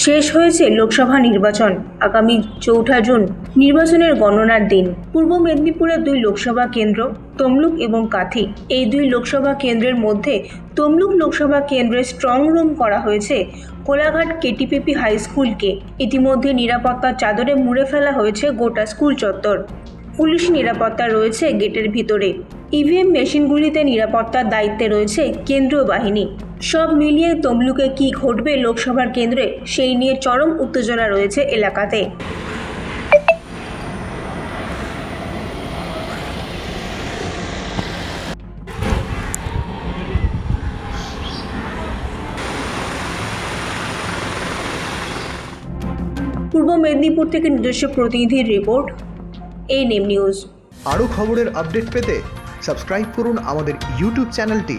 শেষ হয়েছে লোকসভা নির্বাচন, আগামী চৌঠা জুন নির্বাচনের গণনার দিন। পূর্ব মেদিনীপুরের দুই লোকসভা কেন্দ্র, তমলুক এবং কাথি। এই দুই লোকসভা কেন্দ্রের মধ্যে তমলুক লোকসভা কেন্দ্রে স্ট্রং রুম করা হয়েছে কোলাঘাট কেটিপিপি হাই স্কুলকে ইতিমধ্যে নিরাপত্তার চাদরে মুড়ে ফেলা হয়েছে গোটা স্কুল চত্বর। পুলিশ নিরাপত্তা রয়েছে গেটের ভিতরে। ইভিএম মেশিনগুলিতে নিরাপত্তার দায়িত্বে রয়েছে কেন্দ্রীয় বাহিনী। সব মিলিয়ে তমলুকে কি ঘটবে লোকসভার কেন্দ্রে, সেই নিয়ে চরম উত্তেজনা রয়েছে এলাকাতে। পূর্ব মেদিনীপুর থেকে নিজস্ব প্রতিনিধির রিপোর্ট এই নেম নিউজ। আরও খবরের আপডেট পেতে সাবস্ক্রাইব করুন আমাদের ইউটিউব চ্যানেলটি।